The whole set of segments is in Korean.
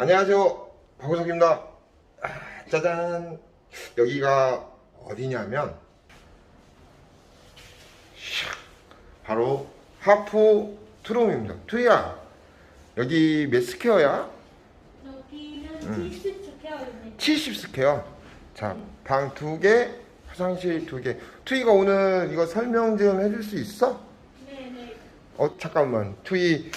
안녕하세요. 박우석입니다. 아, 짜잔. 여기가 어디냐면, 샥. 바로 하프 트롬입니다. 투야, 여기 몇 스퀘어야? 여기는 음. 70 스퀘어입니다. 70 스퀘어. 자, 방 두 개, 화장실 두 개. 투이가 오늘 이거 설명 좀 해줄 수 있어? 네네. 어, 잠깐만. 투이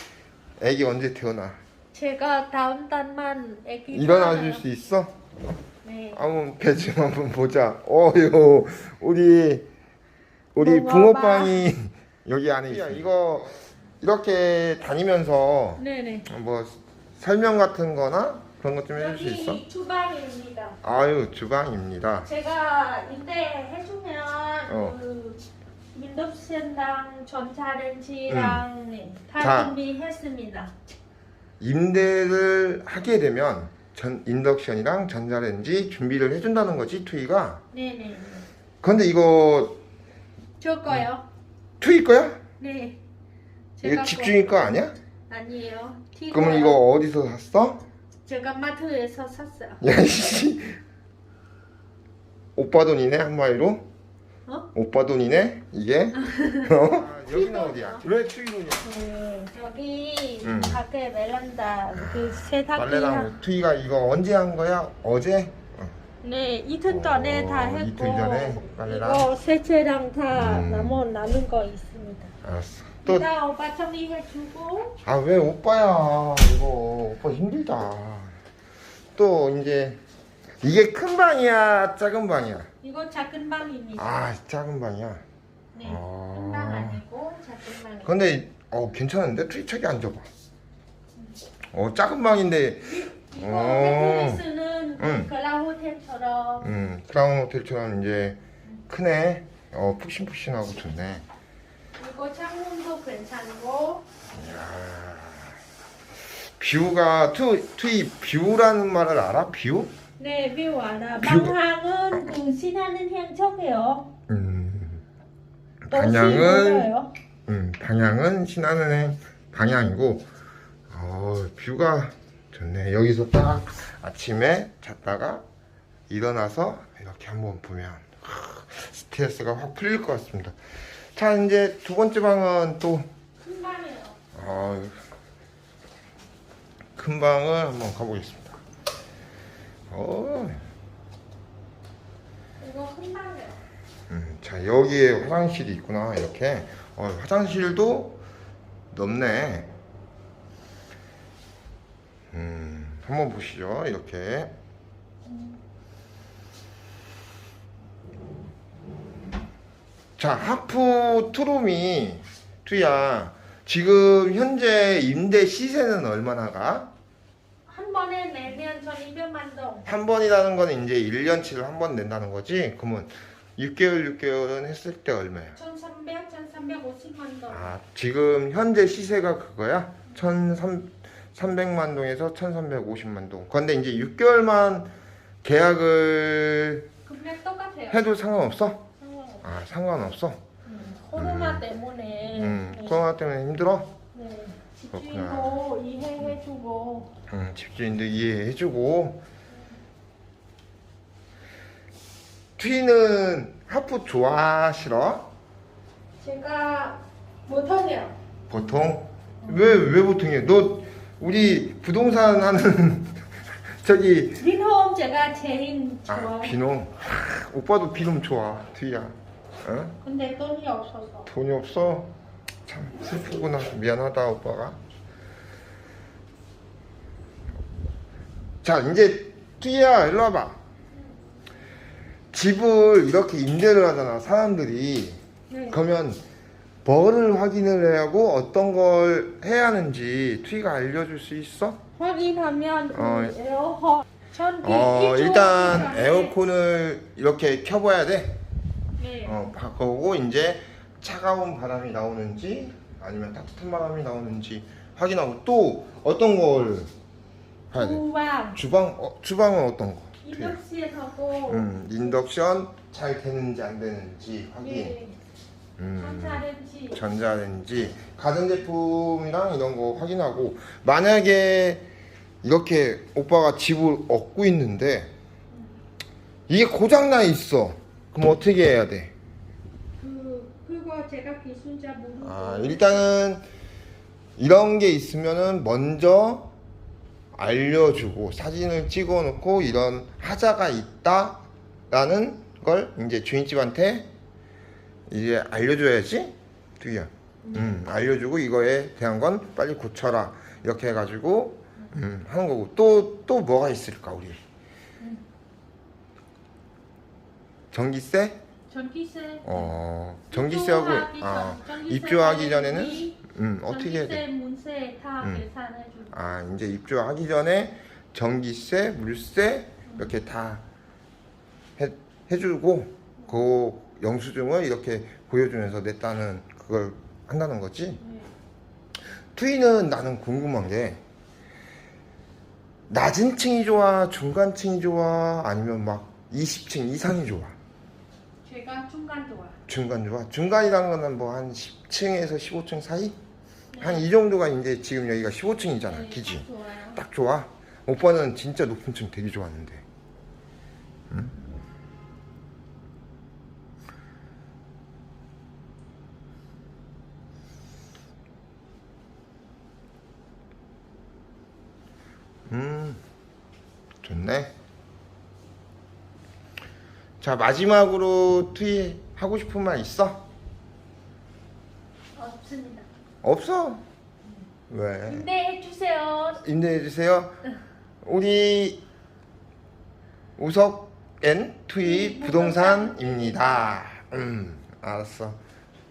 애기 언제 태어나? 제가 다음 달만 아기 일어나. 줄 수 있어? 네. 한번 배 좀 한번 보자. 어유 우리 우리 먹어봐. 붕어빵이 여기 안에 있어. 이거 이렇게 다니면서 네네. 뭐 설명 같은 거나 그런 것 좀 해줄 수 있어? 여기 주방입니다. 아유 주방입니다. 제가 이때 해주면 어. 그 윈도우센랑 전자레인지랑 네, 다 음. 자. 준비했습니다. 임대를 하게 되면 전 인덕션이랑 전자레인지 준비를 해준다는 거지 투이가. 네네. 그런데 이거 저 거요? 투이 거야? 네. 이거 제가 집주인 거 아니야? 거 아니에요. 티 그러면 거요. 이거 어디서 샀어? 제가 마트에서 샀어요. 야씨 오빠 돈이네 한마디로 어? 오빠 돈이네 이게 어? 여기는 어디야? 왜 투이돈이야? 네, 여기 음. 밖에 멜란다 그 세탁기 빨래랑 투이가 이거 언제 한 거야? 어제? 어. 네 이틀 어, 전에 다 했고 이틀 전에 빨래랑? 이거 세채랑 다 음. 남은 남은 거 있습니다. 알았어 이따 오빠 정리해 주고 또아왜 오빠야 이거 오빠 힘들다 또 이제 이게 큰 방이야 작은 방이야? 이거 작은 방입니다. 아 작은 방이야 네, 아. 큰 방 아니고 작은 방. 근데 어 괜찮은데 책이 앉아봐 어 작은 방인데 이거 어. 넷플릭스는 음. 글라 호텔처럼 음, 크라운 호텔처럼 이제 크네. 어, 푹신푹신하고 좋네. 이거 창문도 괜찮고 이야. 뷰가 투 투이 뷰라는 말을 알아? 뷰? 네뷰 알아. 뷰. 방향은 그 신하는 향척이에요. 음. 방향은? 음, 방향은 신하는 방향이고 어, 뷰가 좋네. 여기서 딱 아침에 잤다가 일어나서 이렇게 한번 보면 하, 스트레스가 확 풀릴 것 같습니다. 자, 이제 두 번째 방은 또 큰 방이에요. 아, 큰 방을 한번 가보겠습니다. 어, 이거 큰 방이에요. 음, 자 여기에 화장실이 있구나 이렇게. 어, 화장실도 넓네. 음, 한번 보시죠 이렇게. 자 하프 투룸이 투야 지금 현재 임대 시세는 얼마나 가? 한 번에 내면 1200만 동. 한 번이라는 건 이제 1년치를 한 번 낸다는 거지. 그러면 6개월 6개월은 했을 때 얼마야? 1300, 1350만 동. 아, 지금 현재 시세가 그거야? 1,300만 동에서 1,350만 동. 그런데 이제 6개월만 계약을 금액 똑같아요. 해도 상관없어? 상관없어요. 아, 상관없어. 음, 코로나 때문에 음, 네. 코로나 때문에 힘들어? 네. 그렇구나. 집주인도 이해해주고 음, 집주인도 이해해주고. 트위는 하프 좋아, 싫어? 제가 못하네요. 보통? 왜, 왜 보통이야? 너, 우리 부동산 하는, 저기, 린홈 제가 제일 아, 좋아요. 비놈. 하, 오빠도 비놈 좋아, 트위야. 어? 근데 돈이 없어서. 돈이 없어? 참, 슬프구나. 미안하다, 오빠가. 자, 이제, 트위야, 일로 와봐. 집을 이렇게 임대를 하잖아, 사람들이. 네. 그러면 뭐를 확인을 해야 하고 어떤 걸 해야 하는지 트위가 알려줄 수 있어? 확인하면 그 어. 에어컨 전기 어 이쪽 일단 에어컨을 이렇게 켜봐야 돼. 네. 어 바꾸고 이제 차가운 바람이 나오는지 아니면 따뜻한 바람이 나오는지 확인하고 또 어떤 걸 봐야 돼? 주방 주방 어, 주방은 어떤 거? 트위야? 인덕션하고 음 인덕션 잘 되는지 안 되는지 확인. 네. 음. 전자레인지 전자레인지 가전제품이랑 이런 거 확인하고 만약에 이렇게 오빠가 집을 얻고 있는데 이게 고장 나 있어. 그럼 어떻게 해야 돼? 기술자 모르고. 아, 일단은 이런 게 있으면은 먼저 알려주고 사진을 찍어 놓고 이런 하자가 있다라는 걸 이제 주인집한테 이제 알려줘야지. 두기야. 음, 알려주고 이거에 대한 건 빨리 고쳐라. 이렇게 해가지고 음, 하는 거고. 또 또 뭐가 있을까 우리? 전기세 전기세. 어 전기세하고 입주하기 아 전- 전기세 입주하기 전에는 음 어떻게 해야 돼? 전기세, 문세 다 음. 계산해 주. 아 이제 입주하기 전에 전기세, 물세 이렇게 다 해, 해주고 그 영수증을 이렇게 보여주면서 내 딸은 그걸 한다는 거지. 네. 트위는 나는 궁금한 게 낮은 층이 좋아, 중간 층이 좋아, 아니면 막 20층 이상이 좋아, 제가 중간 좋아. 중간 좋아. 중간이라는 거는 뭐 한 10층에서 15층 사이? 네. 한이 정도가 이제 지금 여기가 15층이잖아, 네, 기지. 딱 좋아요. 딱 좋아. 오빠는 진짜 높은 층 되게 좋아하는데. 응? 음, 좋네. 자, 마지막으로 트위 하고 싶은 말 있어? 없습니다. 없어. 왜? 임대해 주세요. 임대해 주세요. 우리 우석엔 투이 부동산입니다. 음, 알았어.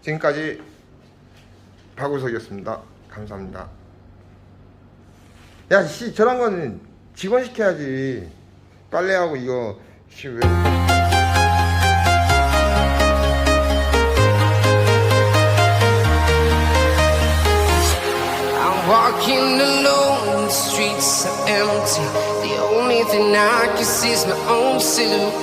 지금까지 박우석이었습니다. 감사합니다. 야, 씨, 저런 거는 직원 시켜야지. 빨래하고 이거 씨 왜? and I can see my own silhouette.